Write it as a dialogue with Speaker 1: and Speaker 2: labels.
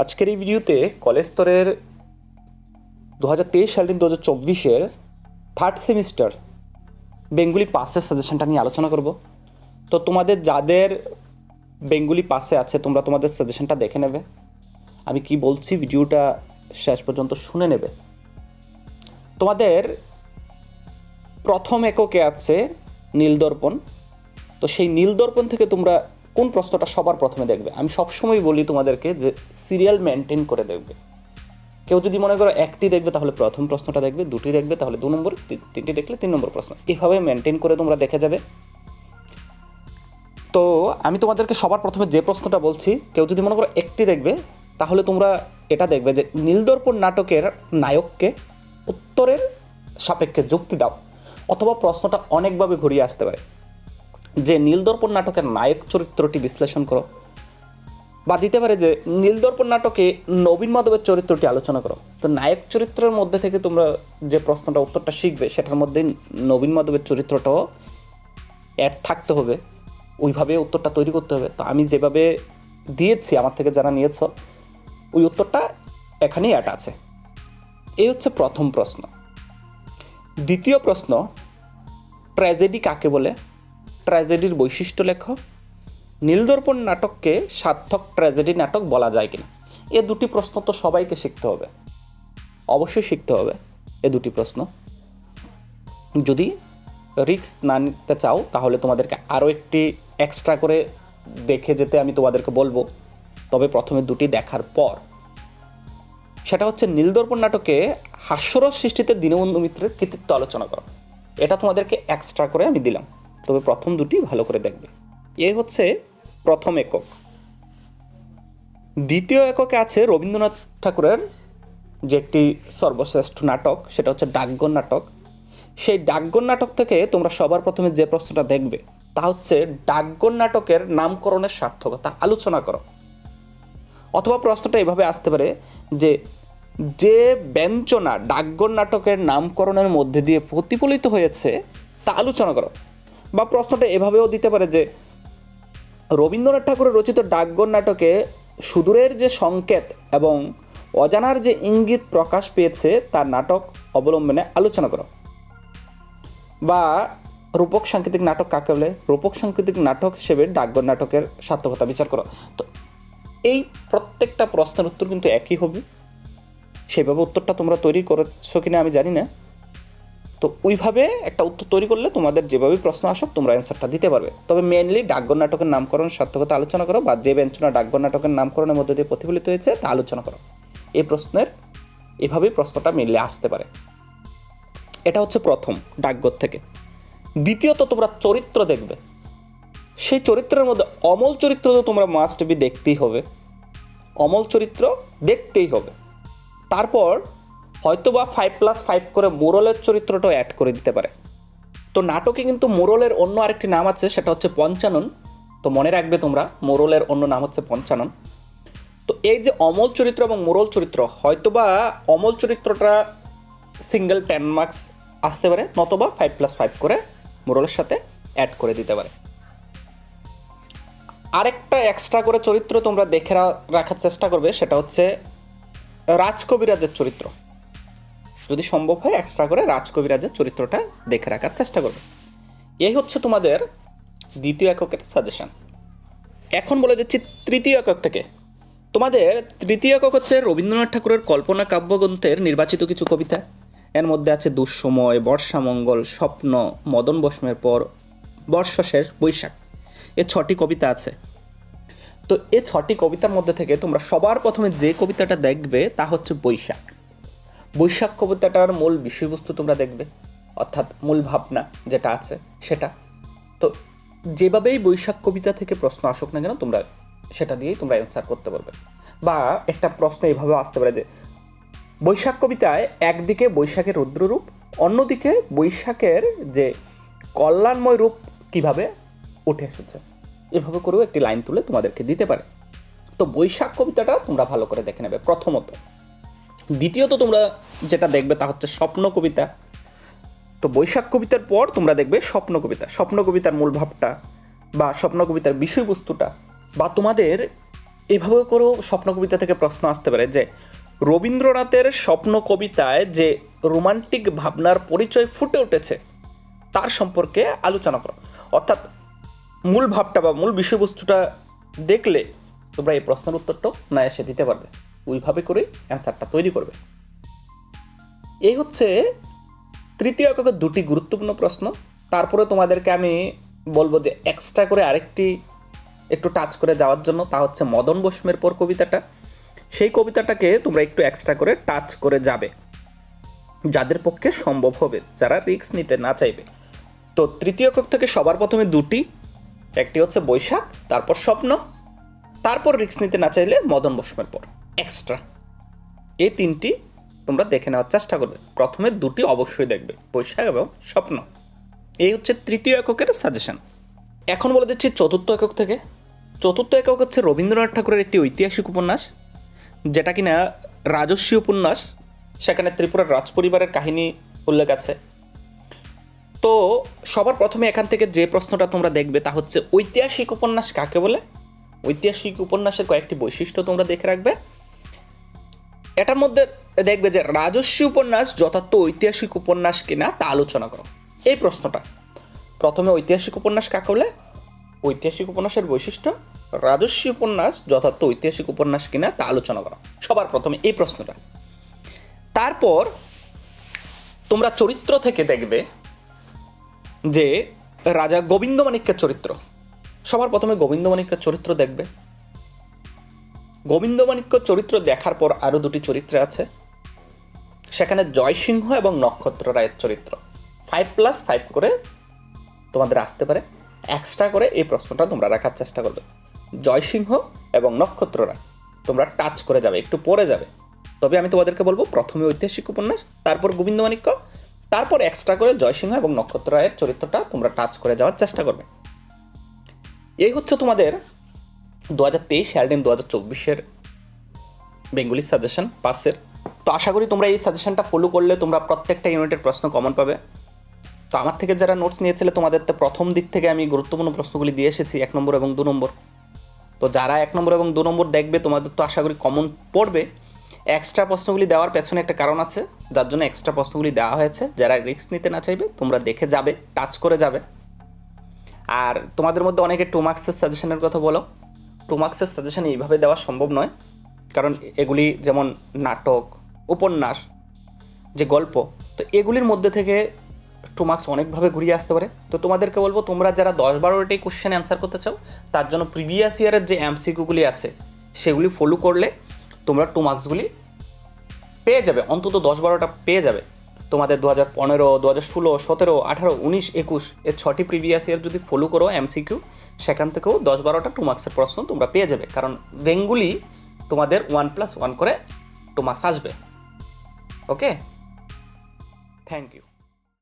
Speaker 1: আজকের এই ভিডিওতে কলেজ স্তরের দু হাজার তেইশ সাল দু হাজার চব্বিশের থার্ড সেমিস্টার বেঙ্গুলি পাসের সাজেশনটা নিয়ে আলোচনা করব। তো তোমাদের যাদের বেঙ্গুলি পাসে আছে, তোমরা তোমাদের সাজেশনটা দেখে নেবে। আমি কি বলছি, ভিডিওটা শেষ পর্যন্ত শুনে নেবে। তোমাদের প্রথম এককে আছে নীলদর্পণ। তো সেই নীলদর্পণ থেকে তোমরা কোন প্রশ্নটা সবার প্রথমে দেখবে? আমি সবসময় বলি তোমাদেরকে যে সিরিয়াল মেনটেন করে দেখবে। কেউ যদি মনে করো একটি দেখবে, তাহলে প্রথম প্রশ্নটা দেখবে, দুটি দেখবে, তাহলে দু নম্বর তিনটি দেখলে তিন নম্বর প্রশ্ন। এভাবে মেনটেন করে তোমরা দেখে যাবে। তো আমি তোমাদেরকে সবার প্রথমে যে প্রশ্নটা বলছি, কেউ যদি মনে করো একটি দেখবে, তাহলে তোমরা এটা দেখবে যে নীলদর্পণ নাটকের নায়ককে উত্তরের সাপেক্ষে যুক্তি দাও, অথবা প্রশ্নটা অনেকভাবে ঘুরিয়ে আসতে পারে। যে নীলদর্পণ নাটকের নায়ক চরিত্রটি বিশ্লেষণ করো। বা দিতে পারে যে নীলদর্পণ নাটকে নবীন মাধবের চরিত্রটি আলোচনা করো। তো নায়ক চরিত্রের মধ্যে থেকে তোমরা যে প্রশ্নটা, উত্তরটা শিখবে, সেটার মধ্যে নবীন মাধবের চরিত্রটাও অ্যাড থাকতে হবে। ওইভাবে উত্তরটা তৈরি করতে হবে। তো আমি যেভাবে দিয়েছি, আমার থেকে যারা নিয়েছ, ওই উত্তরটা এখানেই অ্যাড আছে। এই হচ্ছে প্রথম প্রশ্ন। দ্বিতীয় প্রশ্ন ট্র্যাজেডি কাকে বলে? ট্র্যাজেডির বৈশিষ্ট্য লেখ। নীলদর্পণ নাটককে সার্থক ট্র্যাজেডি নাটক বলা যায় কিনা? এ দুটি প্রশ্ন তো সবাইকে শিখতে হবে। অবশ্যই শিখতে হবে এ দুটি প্রশ্ন। যদি রিস্ক না নিতে চাও, তাহলে তোমাদেরকে আরও একটি এক্সট্রা করে দেখে যেতে আমি তোমাদেরকে বলব। তবে প্রথমে দুটি দেখার পর। সেটা হচ্ছে নীলদর্পণ নাটকে হাস্যরস সৃষ্টিতে দীনবন্ধু মিত্রের কৃতিত্ব আলোচনা করো। এটা তোমাদেরকে এক্সট্রা করে আমি দিলাম। তবে প্রথম দুটি ভালো করে দেখবে। এ হচ্ছে প্রথম একক। দ্বিতীয় এককে আছে রবীন্দ্রনাথ ঠাকুরের যে একটি সর্বশ্রেষ্ঠ নাটক, সেটা হচ্ছে ডাকগণ নাটক। সেই ডাকগণ নাটক থেকে তোমরা সবার প্রথমে যে প্রশ্নটা দেখবে, তা হচ্ছে ডাকগণ নাটকের নামকরণের সার্থকতা আলোচনা করো। অথবা প্রশ্নটা এভাবে আসতে পারে যে যে ব্যঞ্চনা ডাকগণ নাটকের নামকরণের মধ্যে দিয়ে প্রতিফলিত হয়েছে, তা আলোচনা করো। বা প্রশ্নটা এভাবেও দিতে পারে যে, রবীন্দ্রনাথ ঠাকুরের রচিত ডাকগণ নাটকে সুদূরের যে সংকেত এবং অজানার যে ইঙ্গিত প্রকাশ পেয়েছে, তার নাটক অবলম্বনে আলোচনা করো। বা রূপক সাংকেতিক নাটক কাকে বলে? রূপক সাংকেতিক নাটক হিসেবে ডাকগণ নাটকের সার্থকতা বিচার করো। তো এই প্রত্যেকটা প্রশ্নের উত্তর কিন্তু একই হবে। সেভাবে উত্তরটা তোমরা তৈরি করেছ কিনা আমি জানি না। তো ওইভাবে একটা উত্তর তৈরি করলে তোমাদের যেভাবে প্রশ্ন আসুক, তোমরা অ্যান্সারটা দিতে পারবে। তবে মেনলি ডাকঘর নাটকের নামকরণ সার্থকতা আলোচনা করো বা যে ব্যঞ্চনা ডাকঘর নাটকের নামকরণের মধ্যে দিয়ে প্রতিফলিত হয়েছে, তা আলোচনা করো। এই প্রশ্নের, এভাবেই প্রশ্নটা মিললে আসতে পারে। এটা হচ্ছে প্রথম ডাকঘর থেকে। দ্বিতীয়ত তোমরা চরিত্র দেখবে। সেই চরিত্রের মধ্যে অমল চরিত্র তো তোমরা মাস্ট বি দেখতেই হবে। অমল চরিত্র দেখতেই হবে। তারপর হয়তো বা ফাইভ প্লাস ফাইভ করে মোরলের চরিত্রটাও অ্যাড করে দিতে পারে। তো নাটকে কিন্তু মোরলের অন্য আরেকটি নাম আছে, সেটা হচ্ছে পঞ্চানন। তো মনে রাখবে তোমরা, মোরলের অন্য নাম হচ্ছে পঞ্চানন। তো এই যে অমল চরিত্র এবং মোরল চরিত্র, হয়তোবা অমল চরিত্রটা সিঙ্গেল টেন মার্কস আসতে পারে, নতবা ফাইভ প্লাস ফাইভ করে মোরলের সাথে অ্যাড করে দিতে পারে। আরেকটা এক্সট্রা করে চরিত্র তোমরা দেখে রাখার চেষ্টা করবে, সেটা হচ্ছে রাজকবিরাজের চরিত্র। যদি সম্ভব হয় এক্সট্রা করে রাজকবিরাজের চরিত্রটা দেখে রাখার চেষ্টা করবে। এই হচ্ছে তোমাদের দ্বিতীয় এককের সাজেশন এখন বলে দিচ্ছি তৃতীয় একক থেকে। তোমাদের তৃতীয় একক হচ্ছে রবীন্দ্রনাথ ঠাকুরের কল্পনা কাব্যগ্রন্থের নির্বাচিত কিছু কবিতা। এর মধ্যে আছে দুঃসময়, বর্ষামঙ্গল, স্বপ্ন, মদন বসময়ের পর বর্ষ শেষ বৈশাখ। এ ছটি কবিতা আছে। তো এ ছটি কবিতার মধ্যে থেকে তোমরা সবার প্রথমে যে কবিতাটা দেখবে তা হচ্ছে বৈশাখ। বৈশাখ কবিতাটার মূল বিষয়বস্তু তোমরা দেখবে, অর্থাৎ মূল ভাবনা যেটা আছে সেটা। তো যেভাবেই বৈশাখ কবিতা থেকে প্রশ্ন আসুক না কেন, তোমরা সেটা দিয়েই তোমরা অ্যান্সার করতে পারবে। বা একটা প্রশ্ন এইভাবে আসতে পারে যে, বৈশাখ কবিতায় একদিকে বৈশাখের রুদ্ররূপ, অন্যদিকে বৈশাখের যে কল্যাণময় রূপ কীভাবে উঠে এসেছে। এভাবে করেও একটি লাইন তুলে তোমাদেরকে দিতে পারে। তো বৈশাখ কবিতাটা তোমরা ভালো করে দেখে নেবে প্রথমত। দ্বিতীয়ত তোমরা যেটা দেখবে তা হচ্ছে স্বপ্ন কবিতা। তো বৈশাখ কবিতার পর তোমরা দেখবে স্বপ্ন কবিতা। স্বপ্ন কবিতার মূল ভাবটা বা স্বপ্ন কবিতার বিষয়বস্তুটা বা তোমাদের এভাবে করেও স্বপ্ন কবিতা থেকে প্রশ্ন আসতে পারে যে রবীন্দ্রনাথের স্বপ্ন কবিতায় যে রোমান্টিক ভাবনার পরিচয় ফুটে উঠেছে, তার সম্পর্কে আলোচনা করো। অর্থাৎ মূল ভাবটা বা মূল বিষয়বস্তুটা দেখলে তোমরা এই প্রশ্নের উত্তরটাও না এসে দিতে পারবে। ওইভাবে করেই অ্যান্সারটা তৈরি করবে। এই হচ্ছে তৃতীয় এককের দুটি গুরুত্বপূর্ণ প্রশ্ন। তারপরে তোমাদেরকে আমি বলব যে এক্সট্রা করে আরেকটি একটু টাচ করে যাওয়ার জন্য, তা হচ্ছে মদন বৈষ্ণবের পর কবিতাটা। সেই কবিতাটাকে তোমরা একটু এক্সট্রা করে টাচ করে যাবে। যাদের পক্ষে সম্ভব হবে, যারা রিস্ক নিতে না চাইবে। তো তৃতীয় একক থেকে সবার প্রথমে দুটি, একটি হচ্ছে বৈশাখ, তারপর স্বপ্ন, তারপর রিস্ক নিতে না চাইলে মদন বৈষ্ণবের পর। এক্সট্রা এই তিনটি তোমরা দেখে নেওয়ার চেষ্টা করবে। প্রথমে দুটি অবশ্যই দেখবে, বৈশাখ এবং স্বপ্ন। এই হচ্ছে তৃতীয় এককের সাজেশন এখন বলে দিচ্ছি চতুর্থ একক থেকে। চতুর্থ একক হচ্ছে রবীন্দ্রনাথ ঠাকুরের একটি ঐতিহাসিক উপন্যাস, যেটা কিনা রাজস্বী উপন্যাস, সেখানে ত্রিপুরার রাজ পরিবারের কাহিনী উল্লেখ আছে। তো সবার প্রথমে এখান থেকে যে প্রশ্নটা তোমরা দেখবে, তা হচ্ছে ঐতিহাসিক উপন্যাস কাকে বলে? ঐতিহাসিক উপন্যাসের কয়েকটি বৈশিষ্ট্য তোমরা দেখে রাখবে। এটার মধ্যে দেখবে যে রাজস্বী উপন্যাস যথার্থ ঐতিহাসিক উপন্যাস কিনা তা আলোচনা করো। এই প্রশ্নটা। প্রথমে ঐতিহাসিক উপন্যাস কাকে বলে? ঐতিহাসিক উপন্যাসের বৈশিষ্ট্য, রাজস্বী উপন্যাস যথার্থ ঐতিহাসিক উপন্যাস কিনা তা আলোচনা করো। সবার প্রথমে এই প্রশ্নটা। তারপর তোমরা চরিত্র থেকে দেখবে যে রাজা গোবিন্দমাণিক্যের চরিত্র। সবার প্রথমে গোবিন্দমাণিক্যের চরিত্র দেখবে। গোবিন্দমাণিক্য চরিত্র দেখার পর আরও দুটি চরিত্র আছে। সেখানে জয়সিংহ এবং নক্ষত্র রায়ের চরিত্র। ফাইভ প্লাস ফাইভ করে তোমাদের আসতে পারে। এক্সট্রা করে এই প্রশ্নটা তোমরা রাখার চেষ্টা করবে। জয়সিংহ এবং নক্ষত্র রায়, তোমরা টাচ করে যাবে, একটু পরে যাবে। তবে আমি তোমাদেরকে বলব, প্রথমে ঐতিহাসিক উপন্যাস, তারপর গোবিন্দমাণিক্য তারপর এক্সট্রা করে জয়সিংহ এবং নক্ষত্র রায়ের চরিত্রটা তোমরা টাচ করে যাওয়ার চেষ্টা করবে। এই হচ্ছে তোমাদের দু হাজার তেইশ অ্যালডিন দু হাজার চব্বিশের বেঙ্গলি সাজেশন পাসের। তো আশা করি তোমরা এই সাজেশনটা ফলো করলে তোমরা প্রত্যেকটা ইউনিটের প্রশ্ন কমন পাবে। তো আমার থেকে যারা নোটস নিয়েছিলে, তোমাদের তো প্রথম দিক থেকে আমি গুরুত্বপূর্ণ প্রশ্নগুলি দিয়ে এসেছি, এক নম্বর এবং দু নম্বর। তো যারা এক নম্বর এবং দু নম্বর দেখবে, তোমাদের তো আশা করি কমন পড়বে। এক্সট্রা প্রশ্নগুলি দেওয়ার পেছনে একটা কারণ আছে, যার জন্য এক্সট্রা প্রশ্নগুলি দেওয়া হয়েছে। যারা রিস্ক নিতে না চাইবে, তোমরা দেখে যাবে টাচ করে যাবে। আর তোমাদের মধ্যে অনেকে টু মার্কসের সাজেশনের কথা বলো। টু মার্কসের সাজেশন এইভাবে দেওয়া সম্ভব নয়। কারণ এগুলি যেমন নাটক, উপন্যাস, যে গল্প, তো এগুলির মধ্যে থেকে টু মার্কস অনেকভাবে ঘুরিয়ে আসতে পারে। তো তোমাদেরকে বলব, তোমরা যারা দশ বারোটাই কোশ্চেন অ্যান্সার করতে চাও, তার জন্য প্রিভিয়াস ইয়ারের যে এমসিকিউগুলি আছে, সেগুলি ফলো করলে তোমরা টু মার্কসগুলি পেয়ে যাবে। অন্তত দশ বারোটা পেয়ে যাবে। তোমাদের দু হাজার পনেরো দু হাজার ষোলো, সতেরো, আঠারো, উনিশ, একুশ এর ছটি প্রিভিয়াস ইয়ার যদি ফলো করো এমসিকিউ সেখান থেকেও দশ বারোটা টু মার্কসের প্রশ্ন তোমরা পেয়ে যাবে। কারণ বেঙ্গুলি তোমাদের ওয়ান প্লাস ওয়ান করে টু মার্কস আসবে। Okay thank you